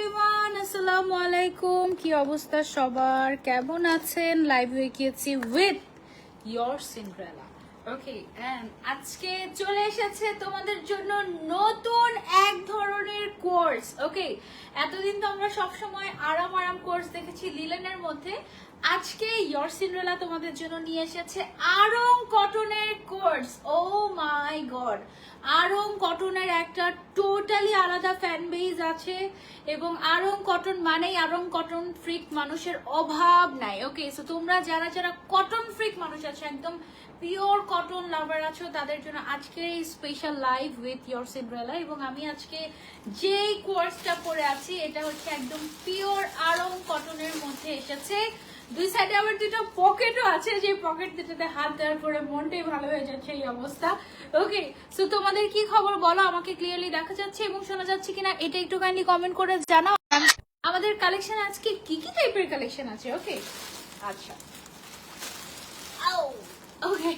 Everyone আসসালামু আলাইকুম। কি অবস্থা সবার? কেমন আছেন? লাইভ হয়ে গিয়েছি উইথ ইয়োর সিন্ড্রেলা ওকে আজকে চলে এসেছে তোমাদের জন্য নতুন এক ধরনের কোর্স ওকে এতদিন তো আমরা সবসময় আরাম আরাম কোর্স দেখেছি লিলেনের মধ্যে। আজকে ইয়োর সিন্ড্রেলা তোমাদের জন্য নিয়ে এসেছে আরং কটনের course oh my god Aarong কটনের একটা টোটালি আলাদা ফ্যান বেজ আছে এবং আরং কটন মানেই আরং কটন ফ্রিক মানুষের অভাব নাই। ওকে সো তোমরা যারা যারা কটন ফ্রিক মানুষ আছে, একদম পিওর কটন লাভার আছো, তাদের জন্য আজকে এই special live with Your Cinderella এবং আমি আজকে যেই কোর্সটা পরে আছি, এটা হচ্ছে একদম পিওর আরং কটনের মধ্যে এসেছে। দুই সাইডে আবার দুটো পকেটও আছে যে পকেট দুটোতে হাত দেওয়ার পরে মনটাই ভালো হয়ে যাচ্ছে এই অবস্থা। ওকে সো তোমাদের কি খবর বলো? আমাকে ক্লিয়ারলি দেখা যাচ্ছে এবং শোনা যাচ্ছে কিনা এটা একটু কাইন্ডলি কমেন্ট করে জানাও। আমাদের কালেকশন আজকে কি কি টাইপের কালেকশন আছে? ওকে আচ্ছা। ওকে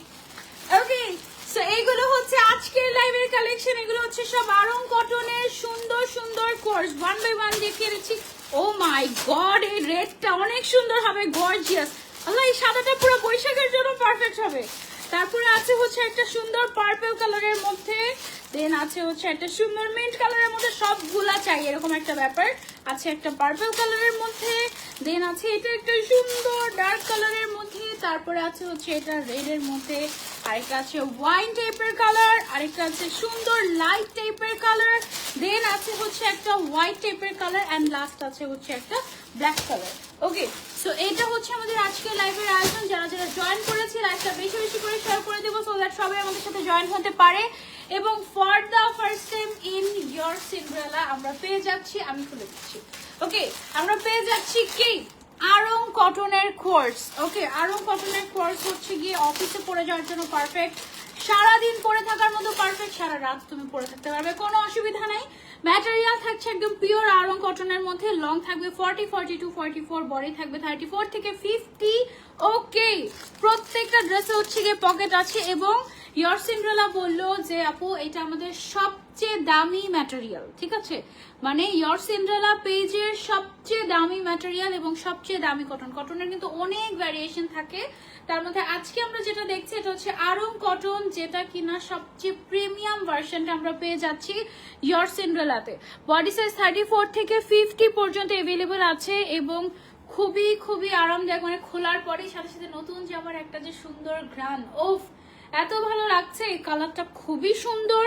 ওকে সো এইগুলো হচ্ছে আজকের লাইভের কালেকশন এগুলো হচ্ছে সব আরং কটনের সুন্দর সুন্দর কোর্স ওয়ান বাই ওয়ান দেখিয়ে দিচ্ছি। ও মাই গড এই রেডটা অনেক সুন্দর হবে গর্জিয়াস আল্লাহ, এই সাদাটা পুরো বৈশাখের জন্য পারফেক্ট হবে। তারপরে আছে হচ্ছে একটা সুন্দর পার্পল কালারের মধ্যে। দেন আছে হচ্ছে একটা সুন্দর মিন্ট কালারের মধ্যে। সবগুলা চাই, এরকম একটা ব্যাপার। আছে একটা পার্পল কালারের মধ্যে। দেন আছে এটা একটা সুন্দর ডার্ক কালারের মধ্যে। তারপরে আছে হচ্ছে এটা রেড এর মধ্যে, আরেকটা আছে ওয়াইন টাইপের কালার আরেকটা আছে সুন্দর লাইট টাইপের কালার দেন আছে হচ্ছে একটা হোয়াইট টাইপের কালার অ্যান্ড লাস্ট আছে হচ্ছে একটা ব্ল্যাক কালার ওকে সো এটা হচ্ছে আমাদের আজকের লাইভের আয়োজন। যারা যারা জয়েন করেছে লাইভটা বেশি বেশি করে শেয়ার করে দেবো সো দ্যাট সবাই আমাদের সাথে জয়েন হতে পারে। এবং for the first time in Your Cinderella আমরা পেয়ে যাচ্ছি, আমি খুলে দিচ্ছি। ওকে আমরা পেয়ে যাচ্ছি কি? আরং কটনের কোর্স ওকে আরং কটনের কোর্স হচ্ছে গিয়ে অফিসে পড়ে যাওয়ার জন্য পারফেক্ট সারাদিন পরে থাকার মতো পারফেক্ট সারা রাত তুমি পরে থাকতে পারবে, কোনো অসুবিধা নাই। ম্যাটেরিয়াল থাকছে একদম পিওর আরং কটনের মধ্যে লং থাকবে forty forty two forty four body থাকবে থার্টি ফোর থেকে ফিফটি ওকে প্রত্যেকটা ড্রেসে হচ্ছে গিয়ে পকেট আছে এবং ইয়র সিন্ড্রেলা বলল যে, আপু, এটা আমাদের সবচেয়ে দামি ম্যাটেরিয়াল ঠিক আছে? মানে ইয়র সিন্ড্রেলা পেজের সবচেয়ে দামি ম্যাটেরিয়াল এবং সবচেয়ে দামি কটন কটনের কিন্তু অনেক ভ্যারিয়েশন থাকে। তার মধ্যে আজকে আমরা যেটা দেখছি, এটা হচ্ছে আরং কটন যেটা কিনা সবচেয়ে প্রিমিয়াম ভার্সনটা আমরা পেয়ে যাচ্ছি ইয়র সিন্ড্রেলাতে। বডি সাইজ থার্টি ফোর থেকে ফিফটি পর্যন্ত অ্যাভেলেবল আছে এবং খুবই খুবই আরামদায়ক মানে খোলার পরেই সাথে সাথে নতুন জামার একটা যে সুন্দর ঘ্রাণ, ওফ! এত ভালো লাগছে, এই কালারটা খুবই সুন্দর।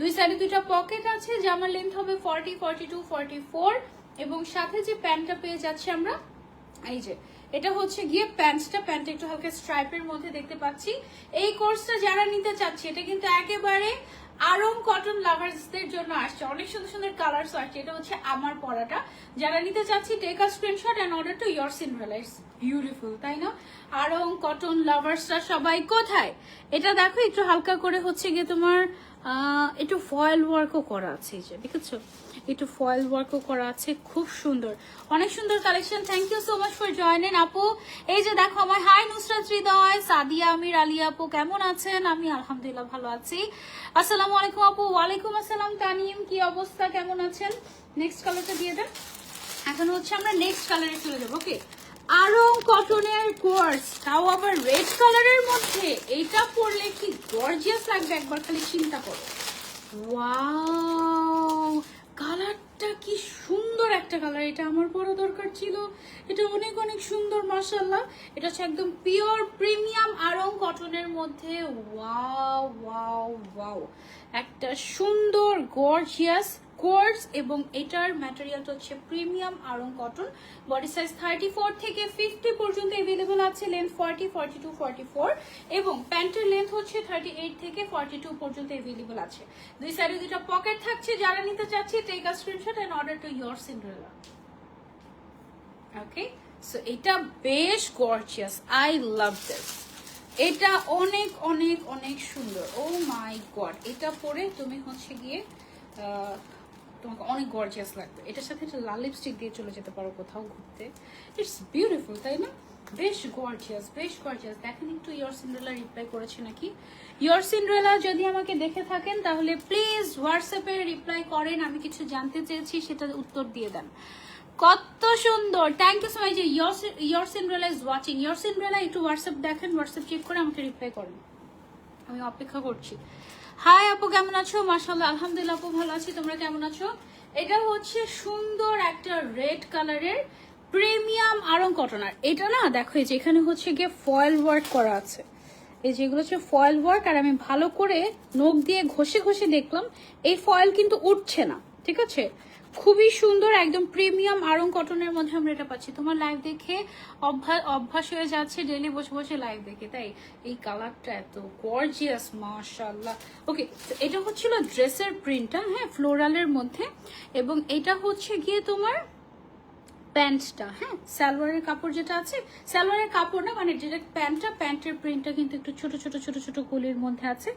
দুই সাইডে দুইটা পকেট আছে, জামার লেন্থ হবে forty forty two forty four এবং সাথে যে প্যান্টটা পেয়ে যাচ্ছি আমরা, এই যে, এটা হচ্ছে গিয়ে প্যান্টটা প্যান্ট একটু হালকা স্ট্রাইপের মধ্যে দেখতে পাচ্ছি। এই কোর্সটা যারা নিতে চাচ্ছে, এটা কিন্তু একেবারে আরং কটন লাভার্সদের জন্য আসছে। অনেক সুন্দর সুন্দর কালার্স আসছে। এটা হচ্ছে আমার পড়াটা যারা নিতে চাচ্ছি take a screenshot and order to Your Cinderella it's beautiful তাই না? আরম কটন লাভার্সরা সবাই কোথায়? এটা দেখো, একটু হালকা করে হচ্ছে গিয়ে তোমার একটু ফয়েল ওয়ার্কও করা আছে এই যে, দেখেছ? একটু ফয়েল ওয়ার্কও করা আছে, খুব সুন্দর। অনেক সুন্দর collection thank you so much for joining আপু। এই যে দেখো, আমার হাই নুসরাত হৃদয়, সাদিয়া, আমির, আলী আপু, কেমন আছেন? আমি আলহামদুলিল্লাহ ভালো আছি। আসসালামু আলাইকুম আপু, ওয়ালাইকুম আসসালাম, তানিম, কি অবস্থা? কেমন আছেন? নেক্সট কালারটা দিয়ে দেন। এখন হচ্ছে আমরা নেক্সট কালারে চলে যাব ওকে আরং কটনের কোর্স, তাও আবার রেড কালারের মধ্যে। এটা পরলে কি গর্জিয়াস লাগবে? একবার খালি চিন্তা করো। ওয়াও কালারটা কি সুন্দর একটা কালার এটা আমার পরা দরকার ছিল। এটা অনেক অনেক সুন্দর মাসাল্লাহ এটা হচ্ছে একদম পিওর প্রিমিয়াম আরং কটনের মধ্যে। ওয়াও ওয়াও ওয়াও একটা সুন্দর গর্জিয়াস কোর্স এবং এটার ম্যাটেরিয়ালটা হচ্ছে premium Aarong cotton body size thirty four থেকে ফিফটি পর্যন্ত এভেলেবল আছে length forty forty two forty four এবং প্যান্টের লেন্থ হচ্ছে থার্টি এইট থেকে ফর্টি টু পর্যন্ত এভেলেবল আছে। দুই সাইডে দুটো পকেট থাকছে, যারা নিতে চাচ্ছে take a screenshot and order to Your Cinderella okay so এটা বেশ গর্জিয়াস আই লাভ দিস এটা অনেক অনেক অনেক সুন্দর। ও মাই গড এটা পরে তুমি হচ্ছে গিয়ে তোমাকে অনেক গর্জিয়াস লাগবে। এটার সাথে একটা লাল লিপস্টিক দিয়ে চলে যেতে পারো কোথাও ঘুরতে। ইটস বিউটিফুল তাই না? বেশ গর্জিয়াস বেশ গর্জিয়াস দেখেন একটু ইয়র সিন্ড্রেলা রিপ্লাই করেছে নাকি? ইয়র সিন্ড্রেলা যদি আমাকে দেখে থাকেন, তাহলে প্লিজ হোয়াটসঅ্যাপে রিপ্লাই করেন। আমি কিছু জানতে চেয়েছি সেটা উত্তর দিয়ে দেন। কত সুন্দর! Thank you so much Your Cinderella is watching Your Cinderella একটু হোয়াটসঅ্যাপ দেখেন হোয়াটসঅ্যাপ চেক করে আমাকে রিপ্লাই করেন। আমি অপেক্ষা করছি। হাই আপু, কেমন আছো? মাসাল্লাহ আলহামদুলিল্লাহ আপু ভালো আছি। তোমরা কেমন আছো? এটা হচ্ছে সুন্দর একটা রেড কালারের প্রিমিয়াম আরং কটনার। এটা না, দেখো, এই যে এখানে হচ্ছে গিয়ে ফয়েল ওয়ার্ক করা আছে। এই যেগুলো হচ্ছে ফয়েল ওয়ার্ক আর আমি ভালো করে নখ দিয়ে ঘষে ঘষে দেখলাম, এই ফয়েল কিন্তু উঠছে না, ঠিক আছে? খুবই সুন্দর, একদম প্রিমিয়াম আরং কটনের মধ্যে আমরা এটা পাচ্ছি। তোমার লাইভ দেখে অভ্যাস অভ্যাস হয়ে যাচ্ছে ডেলি বসে বসে লাইভ দেখে, তাই? এই কালারটা এত গর্জিয়াস মাশাল্লাহ ওকে এটা হচ্ছিল ড্রেসের প্রিন্টটা হ্যাঁ ফ্লোরালের মধ্যে। এবং এটা হচ্ছে গিয়ে তোমার প্যান্টটা হ্যাঁ? সালোয়ারের কাপড় যেটা আছে, সালোয়ারের কাপড় না মানে যেটা প্যান্টটা, প্যান্টের প্রিন্টটা কিন্তু একটু ছোট ছোট ছোট ছোট কুলির মধ্যে আছে।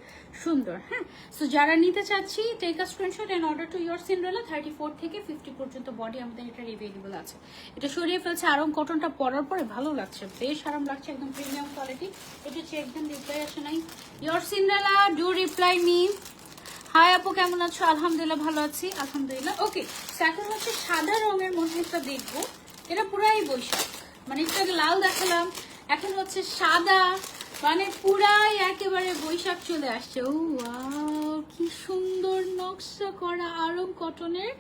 সুন্দর হ্যাঁ? সো যারা নিতে চাচ্ছি take a screenshot and order to Your Cinderella thirty four থেকে ফিফটি পর্যন্ত বডি আমাদের এটা অ্যাভেলেবল আছে। এটা সরিয়ে ফেলছে আরাম কটনটা পরার পরে ভালো লাগছে, বেশ আরাম লাগছে, একদম প্রিমিয়াম কোয়ালিটি এটা হচ্ছে একদম রিপ্লাই আসে নাই। Your Cinderella do reply me hi আপু, কেমন আছো? আলহামদুলিল্লাহ ভালো আছি, আলহামদুলিল্লাহ। ওকে এখন হচ্ছে সাদা রঙের মধ্যে একটা দেখব। এটা পুরাই বৈশাখ মানে একটু লাল দেখালাম, এখন হচ্ছে সাদা মানে পুরাই একেবারে বৈশাখ চলে আসছে। ও কি সুন্দর নকশা করা আরব কটনের।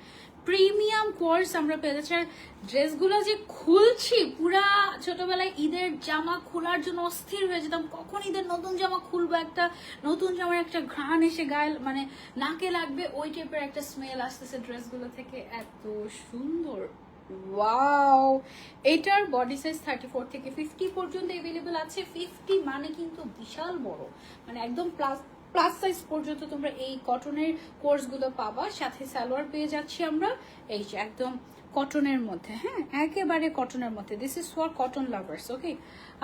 প্রিমিয়াম কোর্স আমরা পেয়ে যাচ্ছি। আর ড্রেসগুলো যে খুলছি, পুরা ছোটবেলায় ঈদের জামা খোলার জন্য অস্থির হয়ে যেতাম। কখন ঈদের নতুন জামা খুলবো একটা, নতুন জামার একটা ঘ্রাণ এসে গায়ে মানে নাকে লাগবে, ওই টাইপের একটা স্মেল আসতেছে ড্রেসগুলো থেকে। এত সুন্দর। ওয়াও! এটার বডি সাইজ থার্টি ফোর থেকে ফিফটি পর্যন্ত এভেলেবেল আছে। ফিফটি মানে কিন্তু বিশাল বড়। মানে একদম প্লাস প্লাস সাইজ পর্যন্ত তোমরা এই কটনের কোর্সগুলো পাবা। সাথে সালোয়ার পেয়ে যাচ্ছি আমরা। এই যে একদম কটনের মধ্যে হ্যাঁ? একেবারে কটনের মধ্যে। This is for cotton lovers okay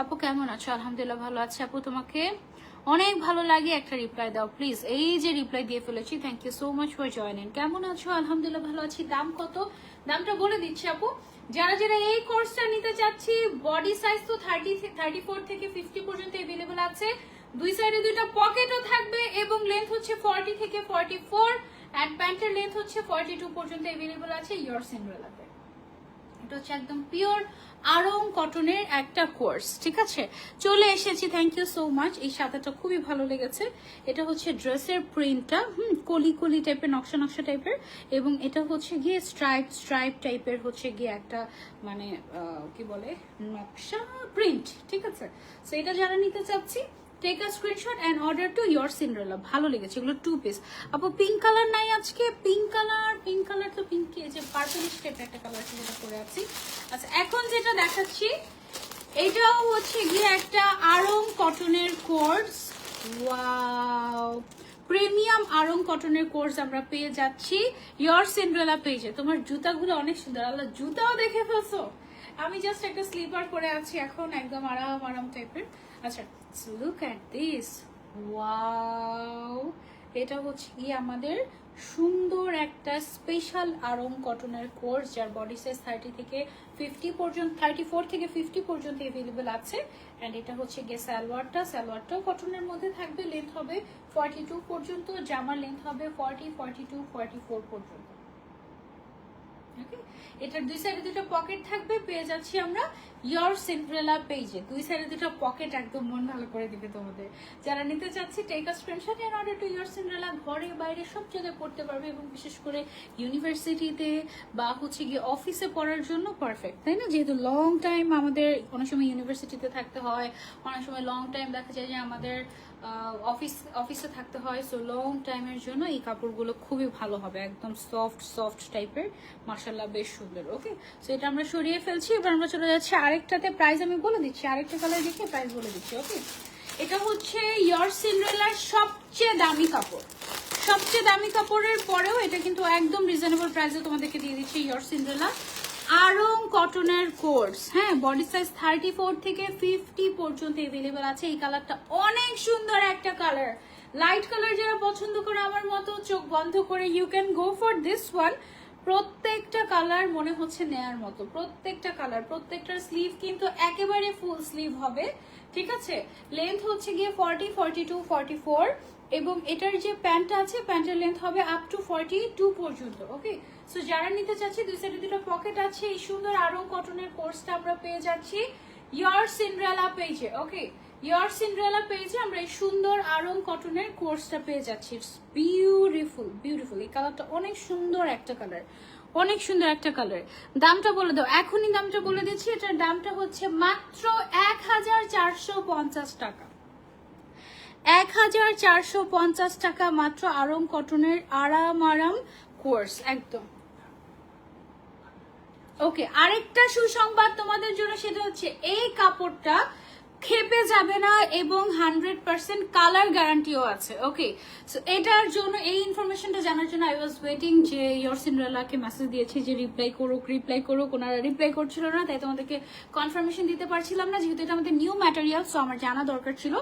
আপু, কেমন আছো? আলহামদুলিল্লাহ ভালো আছে। আপু, তোমাকে অনেক ভালো লাগে একটা রিপ্লাই দাও প্লিজ এই যে রিপ্লাই দিয়ে ফেলেছি thank you so much for joining কেমন আছো? আলহামদুলিল্লাহ ভালো আছি। দাম কত? দামটা বলে দিচ্ছি, আপু। যারা যারা এই কোর্সটা নিতে চাচ্ছি বডি সাইজ তো থার্টি থার্টি ফোর থেকে ফিফটি পর্যন্ত এভেলেবেল আছে। দুই সাইডে দুইটা পকেটও থাকবে এবং লেন্থ হচ্ছে ফর্টি থেকে ফর্টি ফোর অ্যান্ড প্যান্টের লেন্থ হচ্ছে ফর্টি টু পর্যন্ত এভেলেবেল আছে ইয়োর সিন্ড্রেলাতে এটা হচ্ছে একদম পিওর আরং কটনের একটা কোর্স ঠিক আছে? চলে এসেছি থ্যাংক ইউ সো মাচ এই সাদাটা খুবই ভালো লেগেছে। এটা হচ্ছে ড্রেসের প্রিন্টটা হুম, কলি কলি টাইপের নকশা নকশা টাইপের এবং এটা হচ্ছে গিয়ে স্ট্রাইপ স্ট্রাইপ টাইপের হচ্ছে গিয়ে একটা মানে কি বলে? নকশা প্রিন্ট ঠিক আছে? সো এটা যারা নিতে চাচ্ছি take a screenshot and order to Your Cinderella ভালো লেগেছে, এগুলো টু পিস আপু পিঙ্ক কালার নাই আজকে? পিঙ্ক কালার পিঙ্ক কালার তো পিঙ্ক যে পার্পলিশ টাইপের একটা কালার আছে যেটা করে আছি। আচ্ছা এখন যেটা দেখাচ্ছি, এটাও হচ্ছে গিয়ে একটা আরং কটনের কোর্স ওয়াও প্রিমিয়াম আরং কটনের কোর্স আমরা পেয়ে যাচ্ছি ইয়োর সিন্ড্রেলা পেজে তোমার জুতাগুলো অনেক সুন্দর। আল্লাহ, জুতাও দেখে ফেলছো। আমি জাস্ট একটা স্লিপার পরে আছি এখন, একদম আরাম আরাম টাইপের আচ্ছা লুক অ্যাট দিস ওয়াও এটা হচ্ছে কি আমাদের সুন্দর একটা স্পেশাল আরং কটনের কোর্স যার বডি সাইজ থার্টি থেকে ফিফটি পর্যন্ত থার্টি ফোর থেকে ফিফটি পর্যন্ত এভেলেবেল আছে। অ্যান্ড এটা হচ্ছে গিয়ে সালোয়ারটা। সালোয়ারটাও কটনের মধ্যে থাকবে। লেন্থ হবে ফর্টি টু পর্যন্ত। জামার লেন্থ হবে forty forty two forty four পর্যন্ত। ওকে এটার দুই সাইডে দুটো পকেট থাকবে। পেয়ে যাচ্ছি আমরা ইয়োর সিন্ড্রেলা পেজে দুই সাইডে দুটো পকেট একদম মন ভালো করে দিবে তোমাদের। যারা নিতে চাচ্ছি take a screenshot and order to Your Cinderella ঘরে, বাইরে সব জায়গায় পড়তে পারবে এবং বিশেষ করে ইউনিভার্সিটিতে বা হচ্ছে গিয়ে অফিসে পড়ার জন্য পারফেক্ট তাই না? যেহেতু লং টাইম আমাদের, অনেক সময় ইউনিভার্সিটিতে থাকতে হয়, অনেক সময় লং টাইম দেখা যায় যে আমাদের অফিস অফিসে থাকতে হয় সো লং টাইমের জন্য এই কাপড়গুলো খুবই ভালো হবে, একদম সফট সফট টাইপের মার্শাল্লাহ বেশ সুন্দর ওকে সো এটা আমরা সরিয়ে ফেলছি, এবার আমরা চলে যাচ্ছি আরেকটাতে প্রাইস আমি বলে দিচ্ছি, আরেকটা কালার দেখে প্রাইস বলে দিচ্ছি ওকে এটা হচ্ছে ইয়র সিন্ড্রেলার সবচেয়ে দামি কাপড়। সবচেয়ে দামি কাপড়ের পরেও এটা কিন্তু একদম রিজনেবল প্রাইসে তোমাদেরকে দিয়ে দিচ্ছি ইয়র সিন্ড্রেলা আরং কটনের কোর্স হ্যাঁ বডি সাইজ থার্টি ফোর থেকে ফিফটি পর্যন্ত এভেলেবেল আছে। এই কালারটা অনেক সুন্দর একটা কালার লাইট কালার যারা পছন্দ করে আমার মতো, চোখ বন্ধ করে you can go for this one প্রত্যেকটা কালার মনে হচ্ছে নেয়ার মতো। প্রত্যেকটা কালার প্রত্যেকটার স্লিভ কিন্তু একেবারে ফুল স্লিভ হবে, ঠিক আছে? লেন্থ হচ্ছে গিয়ে forty forty two forty four এবং এটার যে প্যান্টটা আছে প্যান্টের লেন্থ হবে আপ টু ফর্টি টু পর্যন্ত ওকে সো যারা নিতে চাচ্ছি, দুই সাইডে দুটো পকেট আছে, এই সুন্দর আরও কটনের কোর্সটা আমরা পেয়ে যাচ্ছি। ইয়ার সিন্ড্রেলা পেজে ওকে ইয়ার সিন্ড্রেলা পেজে আমরা এই সুন্দর আরং কটনের কোর্সটা পেয়ে যাচ্ছি। বিউটিফুল বিউটিফুল এই কালারটা অনেক সুন্দর একটা কালার অনেক সুন্দর একটা কালার দামটা বলে দাও। এখনই দামটা বলে দিচ্ছি। এটার দামটা হচ্ছে মাত্র এক হাজার চারশো পঞ্চাশ টাকা। এক হাজার চারশো পঞ্চাশ টাকা মাত্র আরং কটনের আরাম আরাম কোর্স একদম। ওকে আরেকটা সুসংবাদ তোমাদের জন্য, সেটা হচ্ছে এই কাপড়টা খেপে যাবে না এবং হান্ড্রেড পার্সেন্ট কালার গ্যারান্টিও আছে। ওকে সো এটার জন্য, এই ইনফরমেশনটা জানার জন্য আই ওয়াজ ওয়েটিং যে ইয়র সিন্ড্রেলাকে মেসেজ দিয়েছি যে রিপ্লাই করুক রিপ্লাই করুক। ওনারা রিপ্লাই করছিল না, তাই তোমাদেরকে কনফার্মেশন দিতে পারছিলাম না, যেহেতু এটা আমাদের নিউ ম্যাটেরিয়াল সো আমার জানা দরকার ছিল।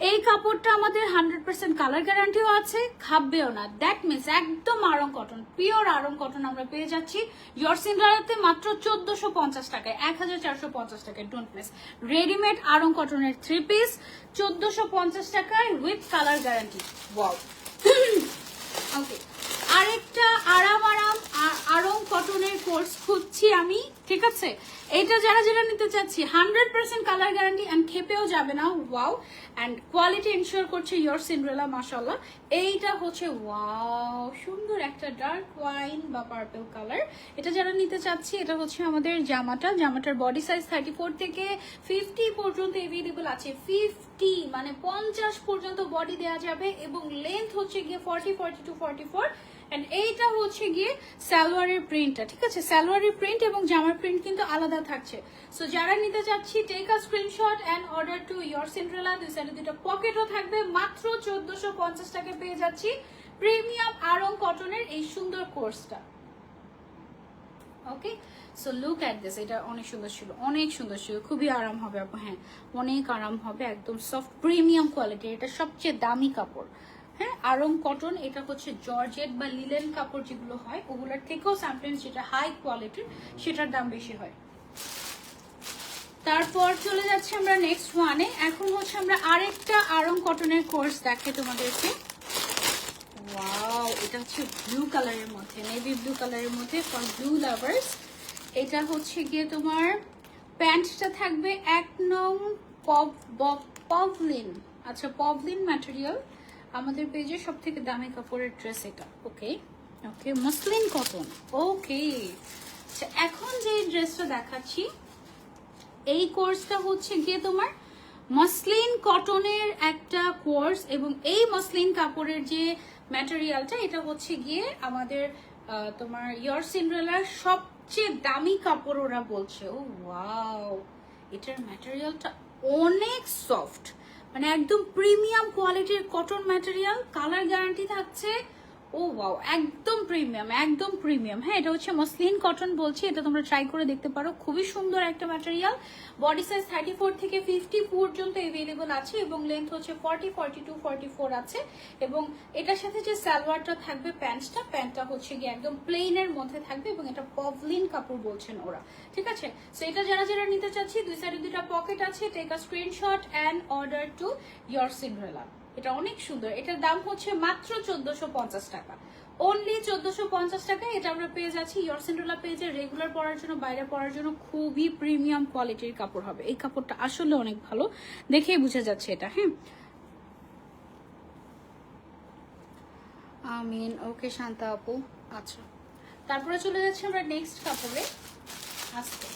এই কাপড়টা আমাদের হান্ড্রেড পার্সেন্ট কালার গ্যারান্টিও আছে, খাববেও না। দ্যাট মিনস একদম Aarong cotton pure Aarong cotton আমরা পেয়ে যাচ্ছি। ইয়র সিন্ড্রেলাতে মাত্র চোদ্দশো পঞ্চাশ টাকায়, এক হাজার চারশো পঞ্চাশ টাকায় ডোন্ট মিস রেডিমেড আরং কটনের থ্রি পিস চোদ্দশো পঞ্চাশ টাকায় with colour guarantee wow okay আরেকটা আরাম আরাম আরং কটনের কোর্স খুঁজছি আমি। ঠিক আছে? এটা যারা যারা নিতে চাচ্ছি hundred percent colour guarantee and খেপেও যাবে না ওয়াও অ্যান্ড কোয়ালিটি এনশিওর করছে ইয়োর সিন্ড্রেলা মাসাল্লাহ এইটা হচ্ছে ওয়াও সুন্দর একটা ডার্ক ওয়াইন বা পার্পল কালার এটা যারা নিতে চাচ্ছি, এটা হচ্ছে আমাদের জামাটা। জামাটার বডি সাইজ থার্টি ফোর থেকে ফিফটি পর্যন্ত এভেলেবল আছে। ফিফটি মানে পঞ্চাশ পর্যন্ত বডি দেওয়া যাবে এবং লেন্থ হচ্ছে গিয়ে forty forty two forty four and এইটা হচ্ছে গিয়ে সালোয়ারের প্রিন্টটা ঠিক আছে? সালোয়ারের প্রিন্ট এবং জামার প্রিন্ট কিন্তু আলাদা থাকছে। সো যারা নিতে চাচ্ছি take a screenshot and order to Your Cinderella দুই সাইডে দুটো পকেটও থাকবে। মাত্র চোদ্দশো পঞ্চাশ টাকায় পেয়ে যাচ্ছি প্রিমিয়াম আরং কটনের এই সুন্দর কোর্সটা okay so look at this এটা অনেক সুন্দর ছিল। অনেক সুন্দর ছিল। খুবই আরাম হবে আপু। হ্যাঁ অনেক আরাম হবে। একদম সফট প্রিমিয়াম কোয়ালিটি এটা সবচেয়ে দামি কাপড়। হ্যাঁ আরং কটন এটা হচ্ছে জর্জেট বা লিলেন কাপড় যেগুলো হয়, ওগুলোর থেকেও সামটাইমস যেটা হাই কোয়ালিটির সেটার দাম বেশি হয়। তারপর চলে যাচ্ছে আমরা নেক্সট ওয়ানে এখন হচ্ছে আমরা আরেকটা আরং কটনের কোর্স দেখে তোমাদেরকে। ওয়াও এটা হচ্ছে ব্লু কালারের মধ্যে নেভি ব্লু কালারের মধ্যে ফর ব্লু লাভার্স এটা হচ্ছে গিয়ে তোমার প্যান্টটা থাকবে এক নং পপ পভলিন আচ্ছা পভলিন ম্যাটেরিয়াল আমাদের পেজে সব থেকে দামি কাপড়ের ড্রেস এটা ওকে ওকে মসলিন কটন ওকে আচ্ছা এখন যে ড্রেসটা দেখাচ্ছি, এই কোর্সটা হচ্ছে গিয়ে তোমার মসলিন কটনের একটা কোর্স এবং এই মসলিন কাপড়ের যে ম্যাটেরিয়ালটা এটা হচ্ছে গিয়ে আমাদের তোমার ইয়র সিন্ড্রেলার সবচেয়ে দামি কাপড় ওরা বলছে। ও ওয়াও এটার ম্যাটেরিয়ালটা অনেক সফট মানে একদম প্রিমিয়াম কোয়ালিটির কটন ম্যাটেরিয়াল কালার গ্যারান্টি থাকছে। ও ওয়াও একদম প্রিমিয়াম একদম প্রিমিয়াম হ্যাঁ এটা হচ্ছে মসলিন কটন বলছি, এটা তোমরা ট্রাই করে দেখতে পারো। খুবই সুন্দর একটা material body size thirty four থেকে ফিফটি পর্যন্ত এভেলেবল আছে এবং লেন্থ হচ্ছে forty forty two forty four আছে। এবং এটার সাথে যে সালোয়ারটা থাকবে প্যান্টটা প্যান্টটা হচ্ছে গিয়ে একদম প্লেনের মধ্যে থাকবে এবং এটা পভলিন কাপড় বলছেন ওরা। ঠিক আছে? সো এটা যারা যারা নিতে চাচ্ছি, দুই সাইডে দুটা পকেট আছে। Take a screenshot and order to Your Cinderella এটা অনেক সুন্দর। এটার দাম হচ্ছে মাত্র চোদ্দশো পঞ্চাশ টাকা। অনলি চোদ্দশো পঞ্চাশ টাকা এটা আমরা পেয়ে যাচ্ছি। ইয়র সেন্ড্রোলা পেজে রেগুলার পরার জন্য বাইরে পরার জন্য খুবই প্রিমিয়াম কোয়ালিটির কাপড় হবে। এই কাপড়টা আসলে অনেক ভালো। দেখেই বোঝা যাচ্ছে এটা হ্যাঁ? আমিন। ওকে শান্তা আপু। আচ্ছা। তারপরে চলে যাচ্ছি আমরা নেক্সট কাপড়ে। আজকে।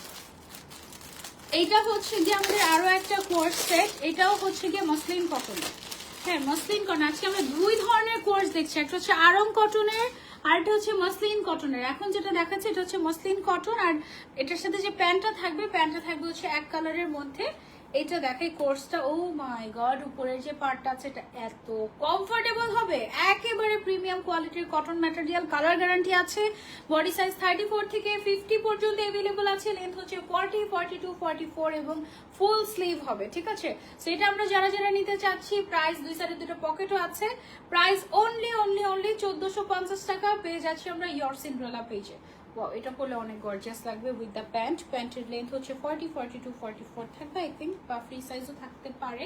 এইটা হচ্ছে গিয়ে আমাদের আরও একটা কোর্স সেট এটাও হচ্ছে গিয়ে মসলিন কটনের। হ্যাঁ মসলিন কটন আজকে আমরা দুই ধরনের কোর্স দেখছি। একটা হচ্ছে আরং কটনের আর একটা হচ্ছে মসলিন কটনের এখন যেটা দেখাচ্ছে, এটা হচ্ছে মসলিন কটন আর এটার সাথে যে প্যান্টটা থাকবে প্যান্টটা থাকবে হচ্ছে এক কালারের মধ্যে এটা দেখাই কোর্সটা ও মাই গড উপরের যে পার্টটা আছে, এটা এত কমফোর্টেবল হবে। একেবারে প্রিমিয়াম কোয়ালিটির কটন ম্যাটেরিয়াল কালার গ্যারান্টি আছে। বডি সাইজ থার্টি ফোর থেকে ফিফটি পর্যন্ত অ্যাভেলেবল আছে। লেন্থ হচ্ছে forty forty two forty four এবং ফুল স্লিভ হবে, ঠিক আছে? সেটা আমরা যারা যারা নিতে চাচ্ছি প্রাইস দুই সাইডে দুটো পকেটও আছে। প্রাইস অনলি অনলি অনলি চোদ্দশো পঞ্চাশ টাকা পেয়ে যাচ্ছি আমরা ইয়র সিন্ড্রেলা পেজে এটা পরলে অনেক গর্জিয়াস লাগবে উইথ দ্য প্যান্ট প্যান্টের লেন্থ হচ্ছে forty forty two forty four থাকবে আই থিঙ্ক বা ফ্রি সাইজও থাকতে পারে।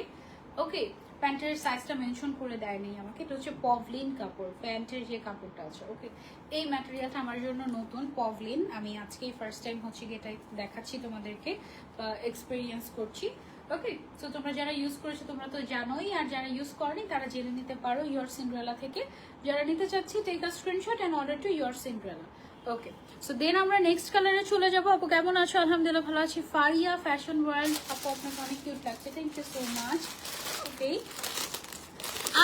ওকে প্যান্টের সাইজটা মেনশন করে দেয়নি আমাকে, এটা হচ্ছে পভলিন কাপড় প্যান্টের যে কাপড়টা আছে ওকে এই ম্যাটেরিয়ালটা আমার জন্য নতুন পভলিন আমি আজকেই ফার্স্ট টাইম হচ্ছে গিয়ে এটা দেখাচ্ছি তোমাদেরকে এক্সপিরিয়েন্স করছি ওকে সো তোমরা যারা ইউজ করেছ, তোমরা তো জানোই, আর যারা ইউজ করনি, তারা জেনে নিতে পারো ইয়োর সিন্ড্রেলা থেকে। যারা নিতে চাচ্ছি take a screenshot and order to Your Cinderella okay so then আমরা নেক্সট কালারে চলে যাব। আপু, কেমন আছো? আলহামদুলিল্লাহ ভালো আছি। ফারিয়া ফ্যাশন ওয়ার্ল্ড আপু, আপনাকে অনেক কিউট লাগছে। Thank you so much okay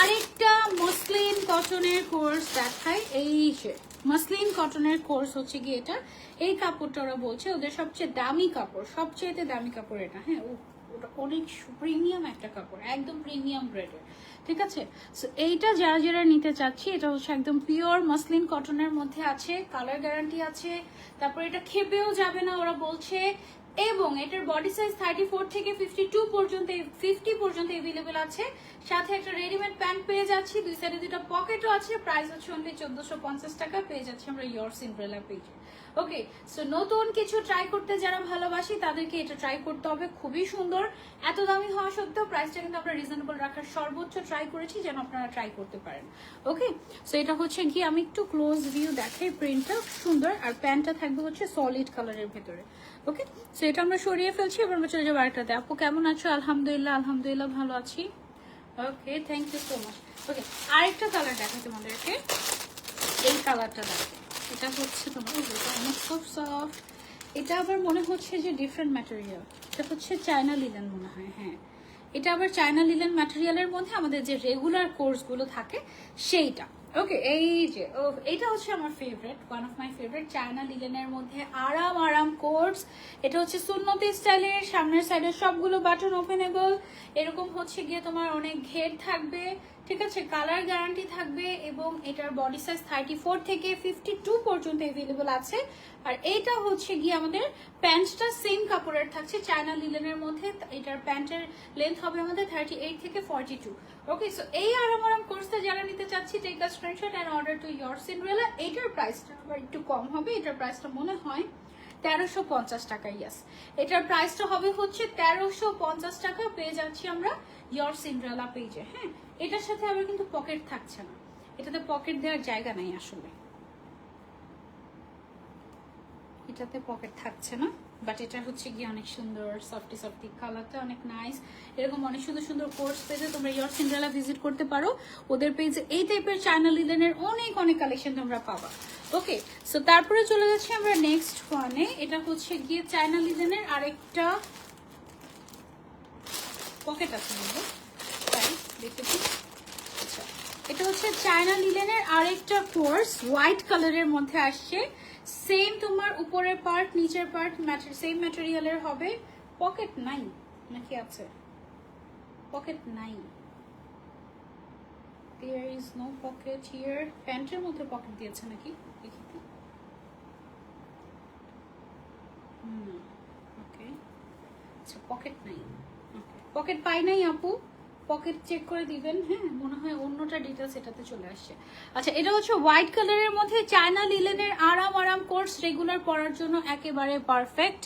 আরেকটা মসলিন কটনের কোর্স দেখাই। এই মসলিন কটনের কোর্স হচ্ছে গিয়ে এটা। এই কাপড়টা ওরা বলছে, ওদের সবচেয়ে দামি কাপড় সবচেয়ে দামি কাপড় এটা। হ্যাঁ ওটা অনেক প্রিমিয়াম একটা কাপড়, একদম প্রিমিয়াম গ্রেডের ঠিক আছে? সো এইটা যারা যারা নিতে চাচ্ছি, এটা হচ্ছে একদম পিওর মসলিন কটনের মধ্যে আছে কালার গ্যারান্টি আছে, তারপর এটা খেপেও যাবে না ওরা বলছে, এবং এটার বডি সাইজ থার্টি ফোর থেকে ফিফটি টু পর্যন্ত ফিফটি পর্যন্ত এভেলেবেল আছে। সাথে একটা রেডিমেড প্যান্ট পেয়ে যাচ্ছি, দুই সাইডে দুটো পকেটও আছে প্রাইস হচ্ছে অনলি চোদ্দশো পঞ্চাশ টাকা, পেয়ে যাচ্ছি আমরা ইয়র সিম্ব্রেলা পেজে ওকে সো নতুন কিছু ট্রাই করতে যারা ভালোবাসি, তাদেরকে এটা ট্রাই করতে হবে। খুবই সুন্দর। এত দামি হওয়া সত্ত্বেও প্রাইসটা কিন্তু আমরা রিজনেবল রাখার সর্বোচ্চ ট্রাই করেছি যেন আপনারা ট্রাই করতে পারেন। ওকে সো এটা হচ্ছে কি আমি একটু ক্লোজ ভিউ দেখাই প্রিন্টটা সুন্দর। আর প্যান্টটা থাকবে হচ্ছে সলিড কালারের ভেতরে। ওকে সো এটা আমরা সরিয়ে ফেলছি। এবার আমরা চলে যাব আরেকটাতে আপু, কেমন আছো? আলহামদুলিল্লাহ আলহামদুলিল্লাহ ভালো আছি। Okay thank you so much okay আরেকটা কালার দেখাই তোমাদেরকে। এই কালারটা দেখো এটা হচ্ছে তোমার খুব সফট এটা আবার মনে হচ্ছে যে ডিফারেন্ট ম্যাটেরিয়াল এটা হচ্ছে চায়না লিলেন মনে হয় হ্যাঁ। এটা আবার চায়না লিলেন ম্যাটেরিয়ালের মধ্যে আমাদের যে রেগুলার কোর্সগুলো থাকে, সেইটা। ওকে এই যে এটা হচ্ছে আমার favourite one of my favourite China লিলেনের মধ্যে আরাম আরাম কোর্স এটা হচ্ছে সুন্নতি স্টাইলের, সামনের সাইডে সবগুলো বাটন ওপেনেবল এরকম হচ্ছে গিয়ে তোমার অনেক ঘের থাকবে ঠিক আছে কালার গ্যারান্টি থাকবে এবং এটার বডি সাইজ থার্টি ফোর থেকে ফিফটি টু পর্যন্ত অ্যাভেলেবল আছে। আর এইটা হচ্ছে গিয়ে আমাদের প্যান্টটা সেম কাপড়ের থাকছে চায়না লিলেনের মধ্যে। এটার প্যান্টের লেন্থ হবে আমাদের থার্টি এইট থেকে ফর্টি টু ওকে সো এই আরাম আরাম কোর্সটা যারা নিতে চাচ্ছি take a screenshot and order to Your Cinderella এইটার প্রাইসটা আবার একটু কম হবে, এটার প্রাইসটা মনে হয় তেরোশো পঞ্চাশ টাকা ইয়াস এটার প্রাইসটা হবে হচ্ছে তেরোশো পঞ্চাশ টাকা। পেয়ে যাচ্ছি আমরা ইয়র সিন্ড্রেলা পেজে হ্যাঁ? এটার সাথে আবার কিন্তু পকেট থাকছে না। এটাতে পকেট দেওয়ার জায়গা নাই আসলে। এটাতে পকেট থাকছে না বাট এটা হচ্ছে গিয়ে অনেক সুন্দর সফটি সফটি কালারটা অনেক নাইস এরকম অনেক সুন্দর সুন্দর কোর্স পেজে তোমরা ইয়র সিন্ড্রেলা ভিজিট করতে পারো। ওদের পেজে এই টাইপের চায়না লিলেনের অনেক অনেক কালেকশন তোমরা পাবা। ওকে সো তারপরে চলে যাচ্ছি আমরা নেক্সট ওয়ানে এটা হচ্ছে গিয়ে চায়না লিলেনের আরেকটা পকেট আছে এটা হচ্ছে চায়না লিলেনের আরেকটা কোর্স, হোয়াইট কালারের মধ্যে আসছে। সেম তোমার উপরের পার্ট, নিচের পার্ট সেম ম্যাটেরিয়ালের হবে। পকেট নাই নাকি আছে? পকেট নাই। There is no pocket here প্যান্টের মধ্যে পকেট দিয়েছে নাকি? তো। ওকে আচ্ছা পকেট নাই। পকেট পাই নাই আপু। পকেট চেক করে দিবেন হ্যাঁ? মনে হয় অন্যটা ডিটেলস এটাতে চলে আসছে। আচ্ছা এটা হচ্ছে হোয়াইট কালারের মধ্যে চায়না লিলেনের আরাম আরাম কোর্স রেগুলার পরার জন্য একেবারে পারফেক্ট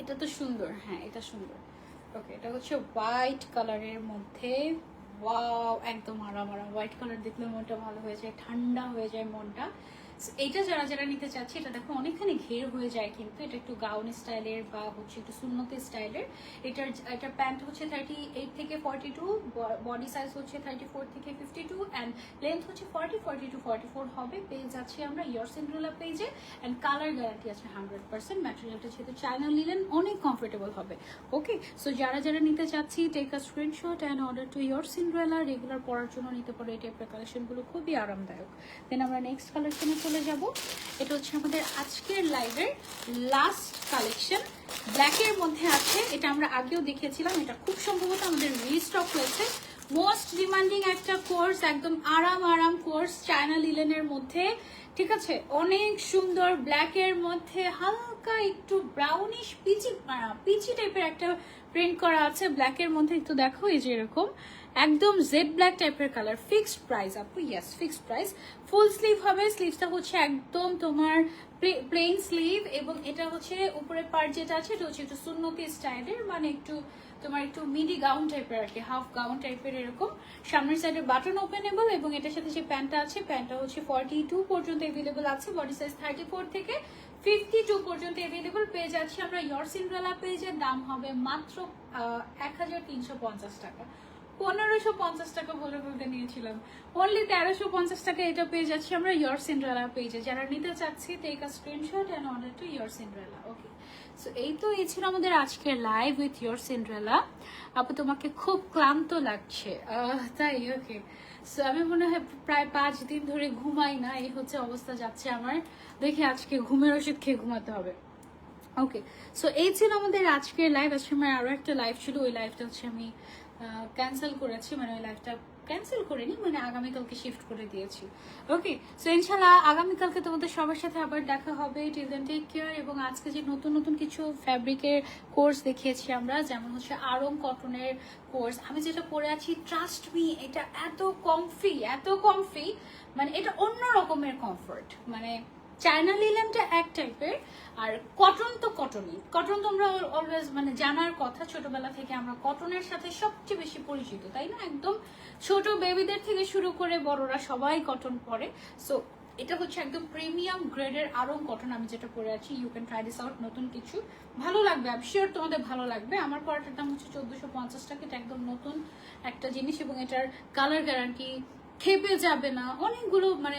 এটা তো সুন্দর হ্যাঁ এটা সুন্দর। ওকে এটা হচ্ছে হোয়াইট কালারের মধ্যে। ওয়াও একদম আরাম আরাম। হোয়াইট কালার দেখলে মনটা ভালো হয়ে যায়, ঠান্ডা হয়ে যায় মনটা। এইটা যারা যারা নিতে চাচ্ছে, এটা দেখো অনেকখানি ঘের হয়ে যায় কিন্তু। এটা একটু গাউন স্টাইলের বা হচ্ছে একটু সুন্নতি স্টাইলের। এটার এটার প্যান্ট হচ্ছে থার্টি এইট থেকে ফর্টি টু বডি সাইজ হচ্ছে থার্টি ফোর থেকে ফিফটি টু অ্যান্ড লেন্থ হচ্ছে forty forty two forty four হবে। পেয়ে যাচ্ছি আমরা ইয়ার সিন্ড্রোলা পেজে অ্যান্ড কালার গ্যারান্টি আছে হান্ড্রেড পার্সেন্ট ম্যাটেরিয়ালটা যেহেতু চায়না নিলেন অনেক কমফোর্টেবল হবে। ওকে সো যারা যারা নিতে চাচ্ছি take a screenshot and order to Your Cinderella regular পরার জন্য নিতে পারো। এই টাইপের কালেকশনগুলো খুবই আরামদায়ক। দেন আমরা নেক্সট কালেকশনে চলে যাব। এটা হচ্ছে আমাদের আজকের লাইভের লাস্ট কালেকশন ব্ল্যাকের মধ্যে আছে, এটা আমরা আগেও দেখিয়েছিলাম এটা খুব সম্ভবত আমাদের রিস্টক হয়েছে মোস্ট ডিমান্ডিং একটা কোর্স একদম আরাম আরাম কোর্স চায়না লিলেনের মধ্যে। ঠিক আছে? অনেক সুন্দর ব্ল্যাকের মধ্যে হালকা একটু ব্রাউনিশ পিচি পিচি টাইপের একটা প্রিন্ট করা আছে। ব্ল্যাকের মধ্যে একটু দেখো, এই যে এরকম। একদম জেড ব্ল্যাক টাইপের কালার ফিক্সড প্রাইস আপু yes fixed price full sleeve হবে স্লিভসটা হচ্ছে একদম তোমার প্লেন স্লিভ এবং এটা হচ্ছে উপরে পার্ট যেটা আছে, এটা হচ্ছে একটু সুন্নতি স্টাইলের মানে একটু তোমার একটু মিডি গাউন টাইপের আর কি হাফ গাউন টাইপের এরকম। সামনের সাইডে বাটন ওপেনেবল এবং এটার সাথে যে প্যান্টটা আছে প্যান্টটা হচ্ছে ফর্টি টু পর্যন্ত এভেলেবল আছে বডি সাইজ থার্টি ফোর থেকে ফিফটি টু পর্যন্ত এভেলেবল পেয়ে যাচ্ছি আমরা ইয়র সিন্ড্রেলা পেজের দাম হবে মাত্র এক হাজার তিনশো পঞ্চাশ টাকা। পনেরোশো পঞ্চাশ টাকা বলে বলতে নিয়েছিলাম। অনলি তেরোশো পঞ্চাশ টাকা এটা পেয়ে যাচ্ছি আমরা ইয়র সিন্ড্রেলা পেজে যারা নিতে চাচ্ছি take a screenshot and order to Your Cinderella okay so এই তো এই ছিল আমাদের আজকের লাইভ উইথ ইয়োর সিন্ড্রেলা আপু, তোমাকে খুব ক্লান্ত লাগছে। তাই ওকে সো আমি মনে হয় প্রায় পাঁচ দিন ধরে ঘুমাই না, এই হচ্ছে অবস্থা যাচ্ছে আমার। দেখি আজকে ঘুমের ওষুধ খেয়ে ঘুমাতে হবে। ওকে সো এই ছিল আমাদের আজকের লাইভ আজকে আমার আরও একটা লাইভ ছিল, ওই লাইভটা হচ্ছে আমি ক্যান্সেল করেছি মানে ওই লাইভটা ক্যান্সেল করে করিনি মানে আগামীকালকে শিফট করে দিয়েছি। ওকে সো ইনশাল্লাহ আগামীকালকে তোমাদের সবার সাথে আবার দেখা হবে টিল দেন টেক কেয়ার এবং আজকে যে নতুন নতুন কিছু ফ্যাব্রিকের কোর্স দেখিয়েছি আমরা, যেমন হচ্ছে আরং কটনের কোর্স আমি যেটা পরে আছি ট্রাস্ট মি এটা এত কমফি এত কমফি মানে এটা অন্য রকমের কমফোর্ট মানে চায়না লিলেনটা এক টাইপের আর কটন তো কটনই কটন তোমরা অলওয়েজ মানে জানার কথা, ছোটবেলা থেকে আমরা কটনের সাথে সবচেয়ে বেশি পরিচিত, তাই না? একদম ছোট বেবিদের থেকে শুরু করে বড়রা সবাই কটন পরে। সো এটা হচ্ছে একদম প্রিমিয়াম গ্রেডের আরং কটন আমি যেটা পরে আছি you can try this out নতুন কিছু। ভালো লাগবে আমি শিওর তোমাদের ভালো লাগবে। আমার পরাটার দাম হচ্ছে চোদ্দশো পঞ্চাশ টাকা, এটা একদম নতুন একটা জিনিস এবং এটার কালার গ্যারান্টি খেপে যাবে না। অনেকগুলো মানে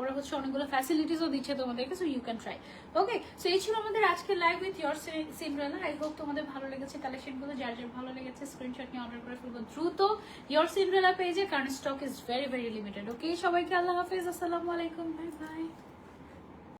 ওরা হচ্ছে অনেকগুলো ফ্যাসিলিটিসও দিচ্ছে তোমাদেরকে so you can try okay so এই ছিল আমাদের আজকে live with Your Cinderella I hope তোমাদের ভালো লেগেছে কালেকশনগুলো যার যার ভালো লেগেছে স্ক্রিনশট নিয়ে অর্ডার করে ফেলব দ্রুত। ইয়োর সিন্ড্রেলা পেজে কারণ stock is very very limited okay সবাইকে আল্লাহ হাফিজ, আসসালামু আলাইকুম বাই বাই